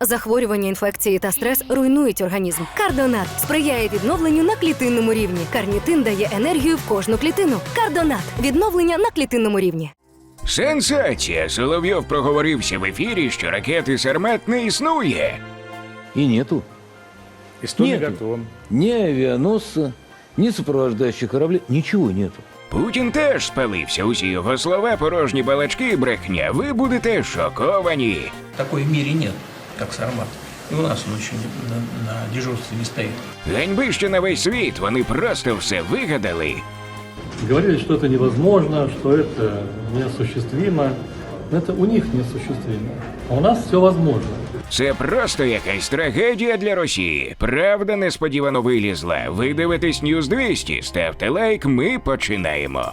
Захворювання, інфекції та стрес руйнують організм. Кардонат сприяє відновленню на клітинному рівні. Карнітин дає енергію в кожну клітину. Кардонат відновлення на клітинному рівні. Сенсація! Соловйов проговорився в ефірі, що ракети Сармат не існує. И нету И что Нету. мегатон. ни авианосца, ни сопровождающих кораблей, ничего нету. Путін теж спалився. Усі його слова, порожні балачки і брехня. Ви будете шоковані. Такой в мире нет, как Сармат. И у нас он еще не- на, на дежурстве не стоит. Ганьби ще на весь світ. Вони просто все вигадали. Говорили, что это невозможно, что это неосуществимо. Но Это у них неосуществимо. А у нас все возможно. Це просто якась трагедія для Росії. Правда несподівано вилізла. Ви дивитесь Ньюз 200, ставте лайк, ми починаємо.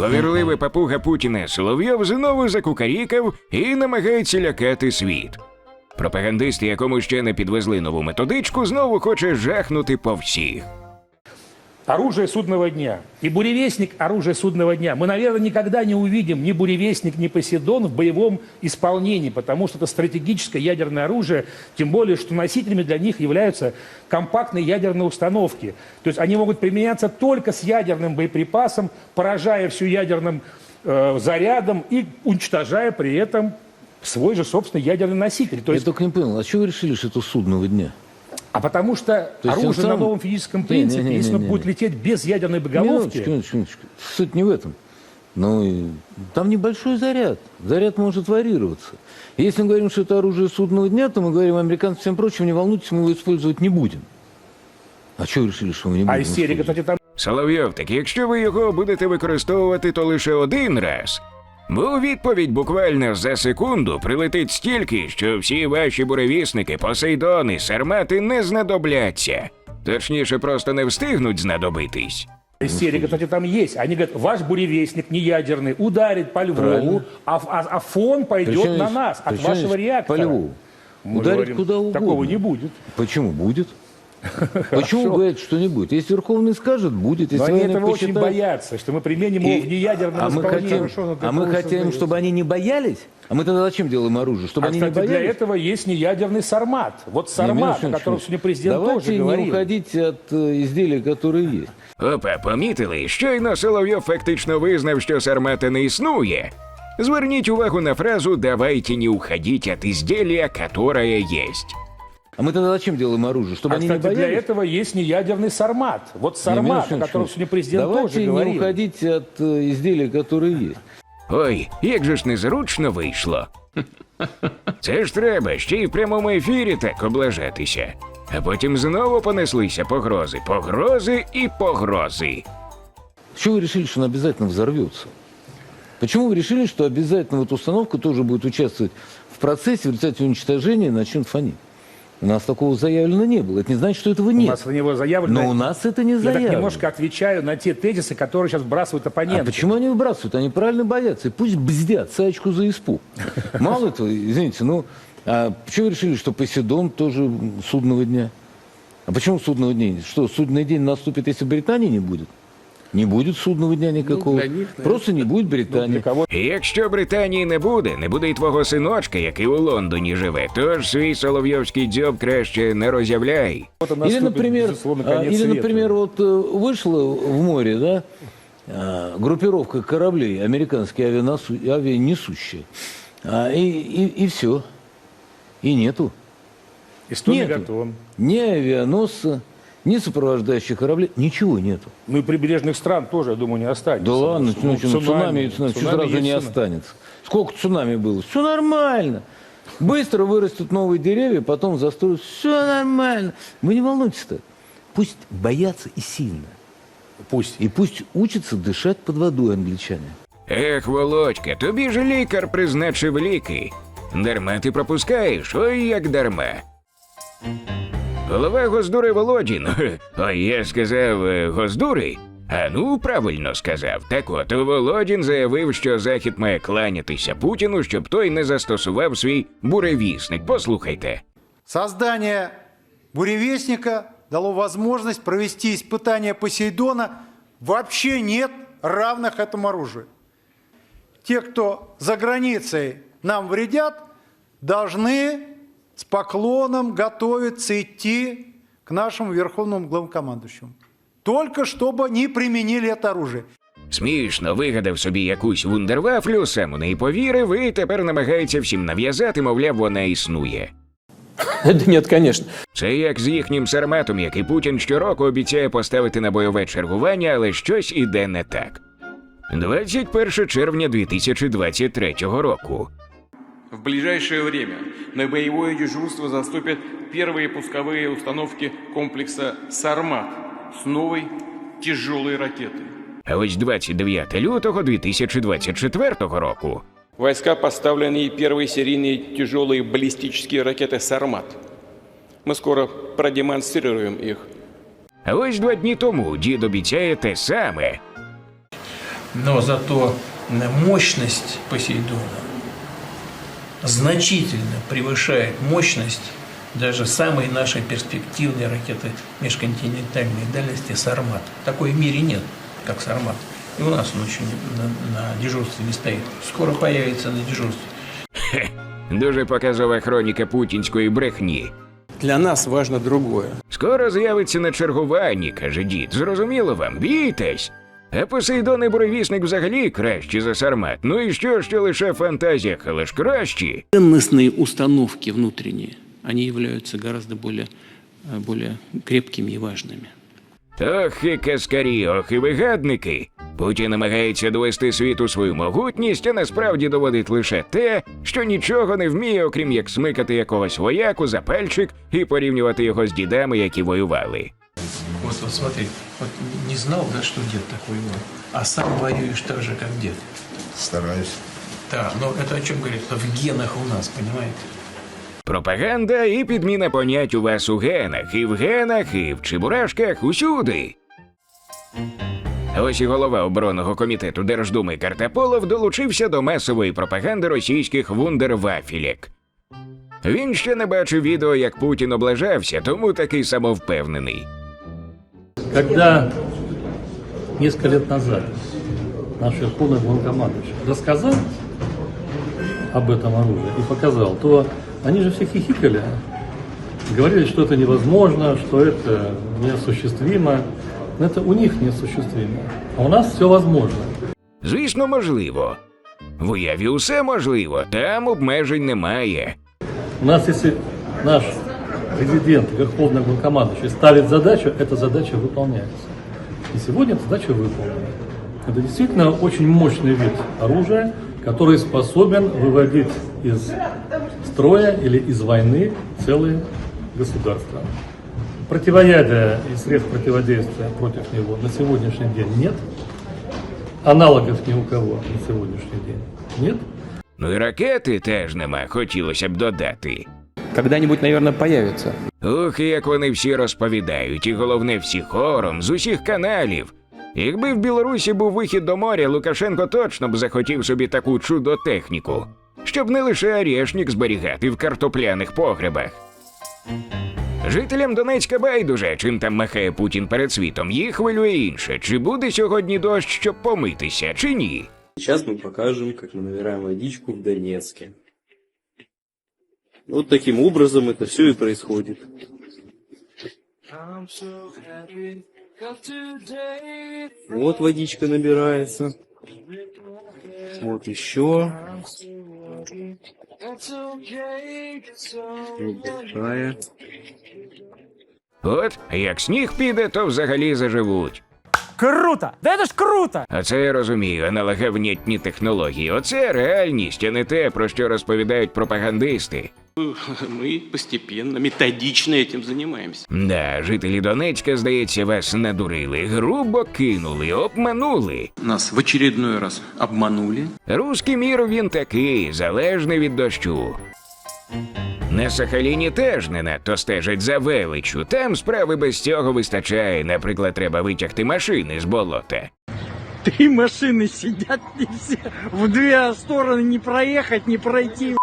Лавірливий папуга Путіна Соловйов знову закукарікав і намагається лякати світ. Пропагандист, якому ще не підвезли нову методичку, знову хоче жахнути по всіх. Оружие судного дня. И буревестник – оружие судного дня. Мы, наверное, никогда не увидим ни буревестник, ни Посейдон в боевом исполнении, потому что это стратегическое ядерное оружие, тем более, что носителями для них являются компактные ядерные установки. То есть они могут применяться только с ядерным боеприпасом, поражая все ядерным э, зарядом и уничтожая при этом свой же собственный ядерный носитель. То Я есть, только не понял, а чего вы решили, что это судного дня? А потому что То оружие на сам- новом физическом Не, принципе, не, не, если не, оно не, будет не. лететь без ядерной боголовки, Минуточку, минуточку, минуточку. Суть не в этом. Ну, и там небольшой заряд. Заряд может варьироваться. Если мы говорим, что это оружие судного дня, то мы говорим американцам всем прочим, не волнуйтесь, мы его использовать не будем. А что вы решили, что мы не будем? а истерика, использовать? кстати, там Соловйов, так якщо ви його будете використовувати, то лише один раз. Бо у відповідь буквально за секунду прилетить стільки, що всі ваші буревісники, посейдони, сармати не знадобляться. Точніше, просто не встигнуть знадобитись. Истерика, кстати, там есть. Они говорят, ваш буревестник не ядерный ударит по Львову, а, а- а фон пойдет Причем на нас от вашего реактора. По Львову. Мы Ударить говорим, куда угодно. Такого не будет. Почему будет? Почему говорят, что не будет? Если Верховный скажет, будет. Но Если они военные этого очень посчитают- боятся, что мы применим его в неядерном а мы исполнении. хотим, Что оно для а мы того хотим, создается? чтобы они не боялись? А мы тогда зачем делаем оружие? Чтобы А, они кстати, не для боялись? этого есть неядерный сармат. Вот Не, сармат, минуточку, о котором минуточку. сегодня президент Давайте тоже не говорил. уходите от э, изделий, которые есть. Опа, помітили, щойно Соловйов фактично визнав, що сармата не існує. Зверніть увагу на фразу «давайте не уходить от изделия, которое есть». А мы тогда зачем делаем оружие? Чтобы А, они кстати, не для боялись? этого есть неядерный сармат. Вот Не, сармат, минуточку, о котором минуточку. сегодня президент Давайте тоже не говорил. уходите от э, изделий, которые есть. Ой, як же ж незручно вийшло. Це ж треба ще й в прямому ефірі так облажатися. А потім знову понеслися погрози, погрози і погрози. С чего вы решили, что она обязательно взорвется? Почему вы решили, что обязательно вот установка тоже будет участвовать в процессе, в результате уничтожения начнет фонить? У нас такого заявлено не было. Это не значит, что этого У нет. нас на него заявлено. Но у нас это не Я так заявлено. немножко отвечаю на те тезисы, которые сейчас вбрасывают оппоненты. А почему они выбрасывают? Они правильно боятся. И пусть бздят саечку за испуг. Мало этого, извините, ну, а почему вы решили, что Посейдон тоже м, судного дня? А почему судного дня? нет? Что, судный день наступит, если Британии не будет? Не будет судного дня никакого. Просто не будет Британии. Для кого Якщо Британії не буде, не буде й твого синочка, який у Лондоні живе. Тож свій соловйовський дзьоб краще не роз'являй. то Или, наступит, например, безусловно, а, конец или, света. например, вот э, вышла в море, да, а, группировка кораблей, американские авианосу- авианесущие, а, и, и, и все. И нету. И что Нету. мегатон. Ни авианосца, ни сопровождающих кораблей, ничего нету. Ну и прибережных стран тоже, я думаю, не останется. Да ладно, Ну, ну, цунами, цунами, цунами, что сразу есть не цунами. останется. Сколько цунами было? Все нормально. Быстро вырастут новые деревья, потом застроят. Все нормально. Вы не волнуйтесь так. Пусть боятся и сильно. Пусть. И пусть учатся дышать под водой англичане. Ех, Володька, тобі ж лікар призначив ліки. Дарма ти пропускаєш, ой як дарма. Голова Гоздури Володін. Ой, я сказав е, Гоздури. А ну, правильно сказав. Так от Володін заявив, що Захід має кланятися Путіну, щоб той не застосував свій буревісник. Послухайте. Создание буревестника дало возможность провести испытания Посейдона. Вообще нет равных этому оружию. те, кто за границей нам вредят, должны с поклоном готовиться идти к нашему верховному главнокомандующему. Только чтобы не применили это оружие. Смішно вигадав собі якусь вундервафлю, сам у неї повірив і тепер намагається всім нав'язати, мовляв, вона існує. Да нет, конечно. Це як з їхнім сарматом, який Путін щороку обіцяє поставити на бойове чергування, але щось іде не так. 21 червня 2023 року В ближайшее время на боевое дежурство заступят первые пусковые установки комплекса «Сармат» с новой тяжелой ракетой. А ось 29 лютого 2024 року. В войска поставлены и первые серийные тяжелые баллистические ракеты «Сармат». Мы скоро продемонстрируем их. А ось два дні тому дід обіцяє те саме. Но зато мощность Посейдона значительно превышает мощность даже самой нашей перспективной ракеты межконтинентальной дальности «Сармат». Такой в мире нет, как «Сармат». И у нас он очень на, на дежурстве не стоит. Скоро появится на дежурстве. Дуже показова хроніка путінської брехні. Для нас важно другое. Скоро з'явиться на чергуванні, каже дід. Зрозуміло вам, бійтесь. А Посейдон і буревісник взагалі кращі за сармат. Ну і що, що лише в фантазіях, але ж кращі. Ценностные установки внутренние, они являются гораздо более, э, более крепкими и важными. Ох і каскарі, ох і вигадники. Путін намагається довести світу свою могутність, а насправді доводить лише те, що нічого не вміє, окрім як смикати якогось вояку за пальчик і порівнювати його з дідами, які воювали. Вот, вот смотри, вот не знал, да, что дед такой был, а сам воюешь так же, как дед. Стараюсь. Да, но это о чем говорит? Это в генах у нас, понимаете? Пропаганда і підміна понять у вас у генах, і в генах, і в чебурашках, усюди. А Ось і голова оборонного комітету Держдуми Картаполов долучився до масової пропаганди російських вундервафілек. Він ще не бачив відео, як Путін облажався, тому такий самовпевнений. Когда несколько лет назад наш верховный главнокомандующий рассказал об этом оружии и показал, то они же все хихикали, говорили, что это невозможно, что это неосуществимо. Но это у них неосуществимо, а у нас все возможно. Звісно, можливо. В уяві усе можливо, там обмежень немає. У нас, если наш президент, верховный главнокомандующий ставит задачу, эта задача выполняется. И сегодня эта задача выполнена. Это действительно очень мощный вид оружия, который способен выводить из строя или из войны целые государства. Противоядия и средств противодействия против него на сегодняшний день нет. Аналогов ни у кого на сегодняшний день нет. Ну і ракети теж нема, хотілося б додати. Когда-нибудь, наверное, появится. Ух, і як вони всі розповідають, і головне всі хором, з усіх каналів. Якби в Білорусі був вихід до моря, Лукашенко точно б захотів собі таку чудо-техніку, щоб не лише орешник зберігати в картопляних погребах. Жителям Донецька байдуже, чим там махає Путін перед світом, їх хвилює інше, чи буде сьогодні дощ, щоб помитися, чи ні. Сейчас мы покажем, как мы набираем водичку в Донецке. Вот таким образом это все и происходит. Вот водичка набирается. Вот еще. Вот такая. От, як сніг піде, то взагалі заживуть. Круто! Да это ж круто! Оце я розумію, аналоговнітні технології. Оце реальність, а не те, про що розповідають пропагандисти. Мы постепенно, методично этим занимаемся. Да, жителі Донецька, здається, вас надурили, грубо кинули, обманули. Нас в очередной раз обманули. Руський мір він такий, залежний від дощу. На Сахаліні теж не надто стежать за величчю. Там справи без цього вистачає. Наприклад, треба витягти машини з болота. Три машины сидят все. В две стороны не проехать, не пройти.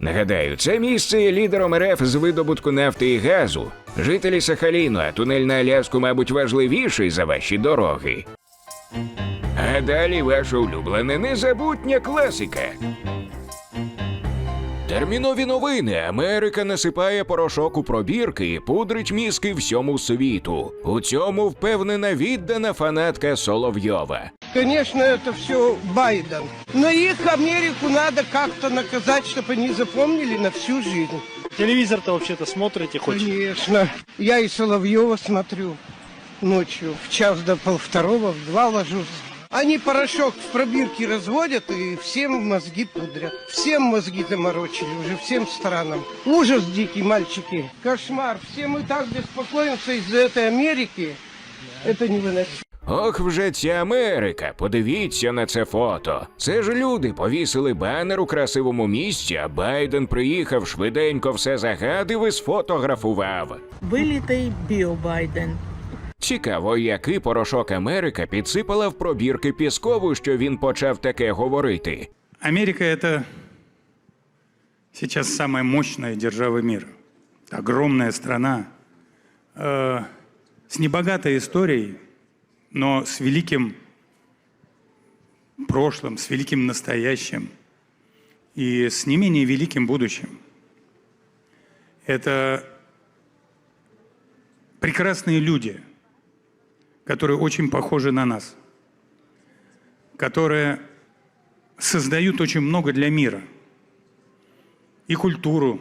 Нагадаю, це місце є лідером РФ з видобутку нафти і газу. Жителі Сахаліну, а тунель на Аляску, мабуть, важливіший за ваші дороги. А далі ваша улюблена незабутня класика. Термінові новини. Америка насипає порошок у пробірки і пудрить мізки всьому світу. У цьому впевнена віддана фанатка Соловйова. Конечно, это все Байден. Но их Америку надо как-то наказать, чтобы они запомнили на всю жизнь. Телевизор-то вообще-то смотрите хоть? Конечно. Я и Соловьева смотрю ночью. В час до полвторого, в два ложусь. Они порошок в пробирке разводят и всем мозги пудрят. Всем мозги заморочили уже, всем странам. Ужас дикий, мальчики. Кошмар. Все мы так беспокоимся из-за этой Америки. Это невыносимо. Ох, вже ця Америка. Подивіться на це фото. Це ж люди повісили банер у красивому місці, а Байден приїхав швиденько все загадив і сфотографував. Вилітий біобайден. Цікаво, який порошок Америка підсипала в пробірки Піскову, що він почав таке говорити. Америка это сейчас самая мощная держава мира. Огромная страна э, с небогатой историей, но с великим прошлым, с великим настоящим и с не менее великим будущим. Это прекрасные люди, которые очень похожи на нас, которые создают очень много для мира. И культуру,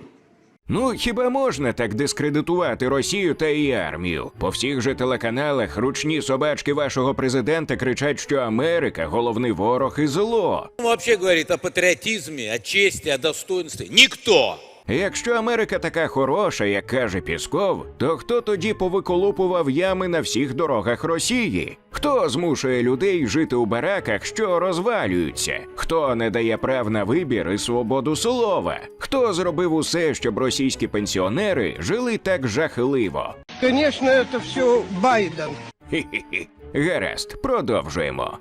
Ну, хіба можна так дискредитувати Росію та її армію? По всіх же телеканалах ручні собачки вашого президента кричать, що Америка головний ворог і зло. Он вообще говорит о патриотизме, о чести, о достоинстве. Никто! Якщо Америка така хороша, як каже Пісков, то хто тоді повиколупував ями на всіх дорогах Росії? Хто змушує людей жити у бараках, що розвалюються? Хто не дає прав на вибір і свободу слова? Хто зробив усе, щоб російські пенсіонери жили так жахливо? Конечно, это все Байден. Хі-хі-хі. Гаразд, продовжуємо.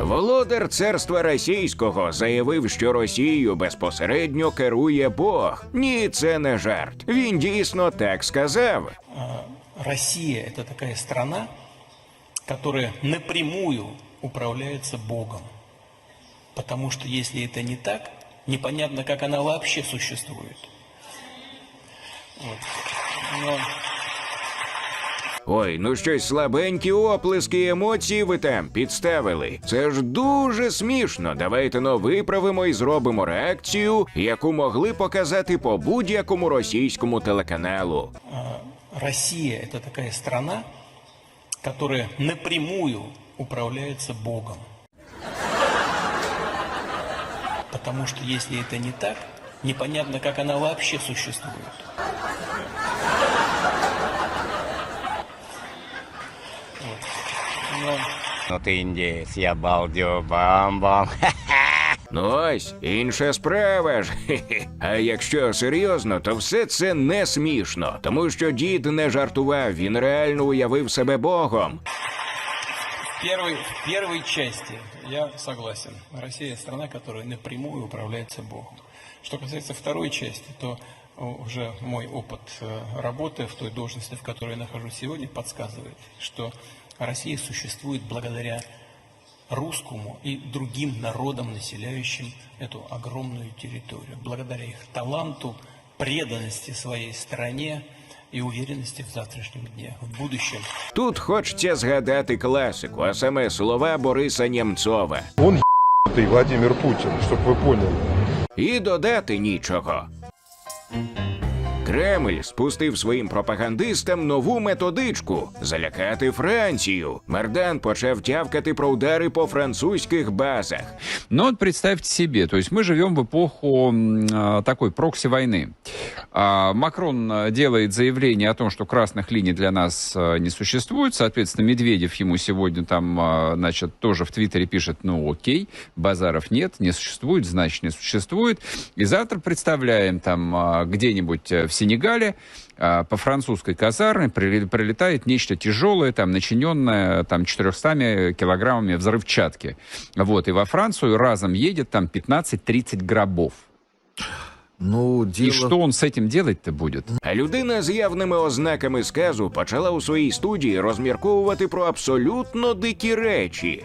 Володар царства російського заявив, що Росією безпосередньо керує Бог. Ні, це не жарт. Він дійсно так сказав. Россия – это такая страна, которая напрямую управляется Богом. Потому что если это не так, непонятно, как она вообще существует. Вот. Но Ой, ну щось слабенькі оплески емоції ви там підставили. Це ж дуже смішно. Давайте но виправимо і зробимо реакцію, яку могли показати по будь-якому російському телеканалу. Россия – это такая страна, которая напрямую управляется Богом. Потому что если это не так, непонятно, как она вообще существует. Но Ну ты индеец, я балдю, бам-бам. Ну ось інша справа ж. Хе-хе. А якщо серйозно, то все це не смішно, тому що дід не жартував, він реально уявив себе Богом. в первой, в первой части я согласен. Россия – страна, которая напрямую управляется Богом. Что касается второй части, то о, уже мой опыт э, работы в той должности, в которой я нахожусь сегодня, подсказывает, что Россия существует благодаря русскому и другим народам, населяющим эту огромную территорию, благодаря их таланту, преданности своей стране и уверенности в завтрашнем дне, в будущем. Тут хочеться згадати класику, а саме слова Бориса Нємцова. Он ебанутый Владимир Путин, чтобы вы поняли. І додати нічого. Кремль спустив своїм пропагандистам нову методичку залякати Францію. Мардан почав тявкати про удари по французьких базах. Но вот представьте себе, то есть мы живем в эпоху а, такой прокси-войны. А, Макрон а, делает заявление о том, что красных линий для нас а, не существует. Соответственно, Медведев ему сегодня там, а, значит, тоже в Твиттере пишет, ну окей, базаров нет, не существует, значит, не существует. И завтра представляем там а, где-нибудь э, в Сенегале а, по французской казарме прили- прилетает нечто тяжелое, там, начиненное там, 400 килограммами взрывчатки. Вот, и во Францию разом едет там 15-30 гробов. Ну, И дело... что он с этим делать-то будет? А людина з явними ознаками сказу почала у своїй студії розмірковувати про абсолютно дикі речі.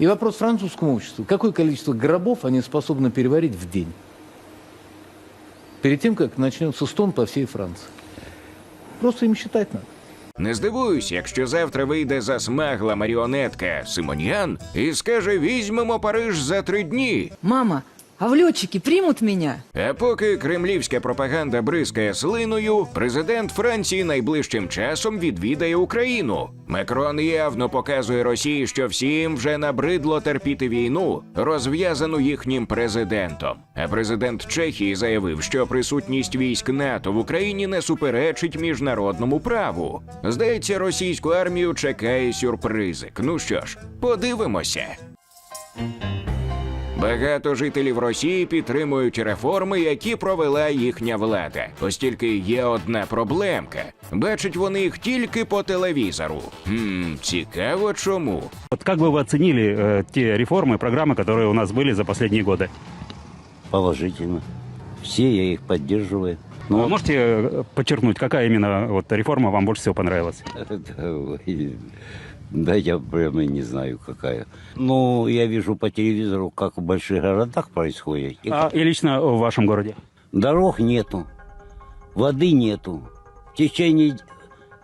И вопрос французскому обществу. Какое количество гробов они способны переварить в день? Перед тем, как начнется стон по всей Франции. Просто им считать надо. Не здивуюсь, якщо завтра вийде засмагла маріонетка Симоніан і скаже: візьмемо Париж за три дні. Мама, а в летчики примут меня? А поки кремлівська пропаганда бризкає слиною, президент Франції найближчим часом відвідає Україну. Макрон явно показує Росії, що всім вже набридло терпіти війну, розв'язану їхнім президентом. А президент Чехії заявив, що присутність військ НАТО в Україні не суперечить міжнародному праву. Здається, російську армію чекає сюрпризик. Ну що ж, подивимося. Багато жителів Росії підтримують реформи, які провела їхня влада. Ось тільки є одна проблемка. Бачать вони їх тільки по телевізору. Хм, цікаво чому. Вот как бы вы оценили э, те реформы, программы, которые у нас были за последние годы? Положительно. Все я их поддерживаю. Ну, вы можете э, подчеркнуть, какая именно вот реформа вам больше всего понравилась? Да я прямо и не знаю, какая. Ну, я вижу по телевизору, как в больших городах происходит. И А, и лично в вашем городе? Дорог нету, воды нету. В течение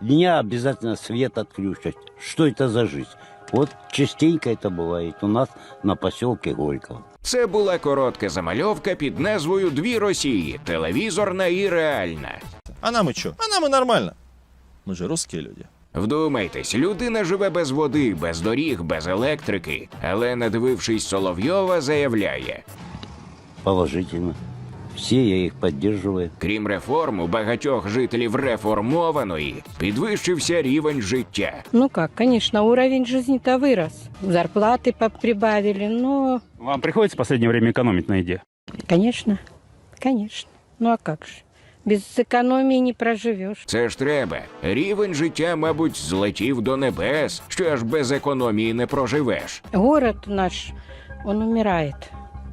дня обязательно свет отключат. Что это за жизнь? Вот частенько это бывает у нас на поселке Горького. Це була коротка замальовка під назвою Дві Росії телевізорна і реальна. А нам и чё? А нам и нормально. Мы же русские люди. Вдумайтесь, людина живе без води, без доріг, без електрики, але надивившись Соловйова, заявляє: Положительно. Все я их поддерживаю. крім реформ, у багатьох жителів реформованої підвищився рівень життя. Ну как, конечно, уровень жизни-то вырос. Зарплаты прибавили, но, Вам приходится в последнее время экономить на еде? конечно, конечно. Ну а как же? Без экономии не проживешь. Це ж треба. Рівень життя, мабуть, злетів до небес, що аж без економії не проживеш. Город наш, он умирает.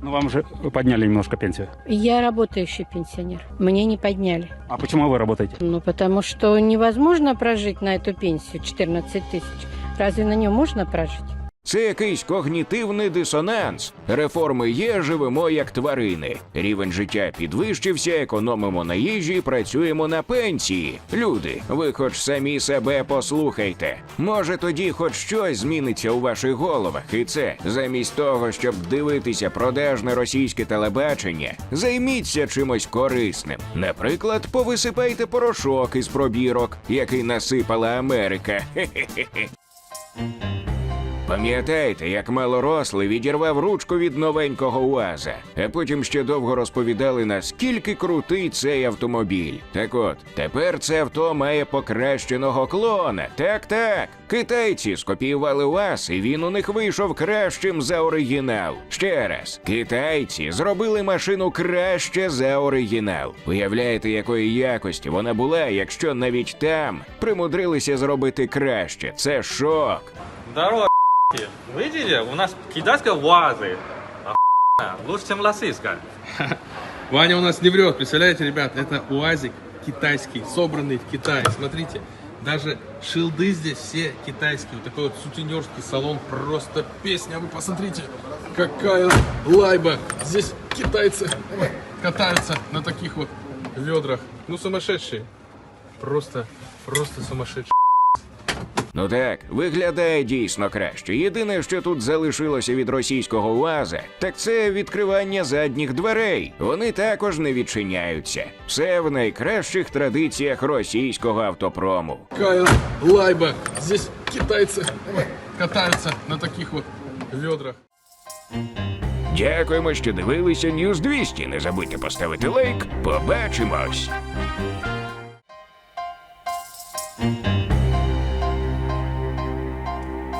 Ну, вам же подняли немножко пенсию. Я работающий пенсионер. Мне не подняли. А почему вы работаете? Ну, потому что невозможно прожить на эту пенсию 14 тысяч. Разве на нее можно прожить? Це якийсь когнітивний дисонанс. Реформи є, живемо як тварини. Рівень життя підвищився, економимо на їжі, працюємо на пенсії. Люди, ви хоч самі себе послухайте. Може, тоді хоч щось зміниться у ваших головах, і це замість того, щоб дивитися продажне російське телебачення, займіться чимось корисним. Наприклад, повисипайте порошок із пробірок, який насипала Америка. Хе-хе-хе. Пам'ятаєте, як малорослий відірвав ручку від новенького УАЗа, а потім ще довго розповідали, наскільки крутий цей автомобіль. Так от, тепер це авто має покращеного клона. Так, так. Китайці скопіювали УАЗ, і він у них вийшов кращим за оригінал. Ще раз, китайці зробили машину краще за оригінал. Уявляєте, якої якості вона була, якщо навіть там примудрилися зробити краще. Це шок. Здорово, Видели? У нас китайская. Охуенно. Лучше, чем российская. Ваня у нас не врет, представляете, ребят, это УАЗик китайский, собранный в Китае. Смотрите, даже шилды здесь все китайские. Вот такой вот сутенерский салон, просто песня. Вы посмотрите, какая лайба. Здесь китайцы катаются на таких вот ведрах. Ну, сумасшедшие. Просто, просто сумасшедшие. Ну так, виглядає дійсно краще. Єдине, що тут залишилося від російського УАЗа, так це відкривання задніх дверей. Вони також не відчиняються. Все в найкращих традиціях російського автопрому. Какая лайба. Здесь китайцы катаются на таких вот ведрах. Дякуємо, що дивилися News 200. Не забудьте поставити лайк. Побачимось!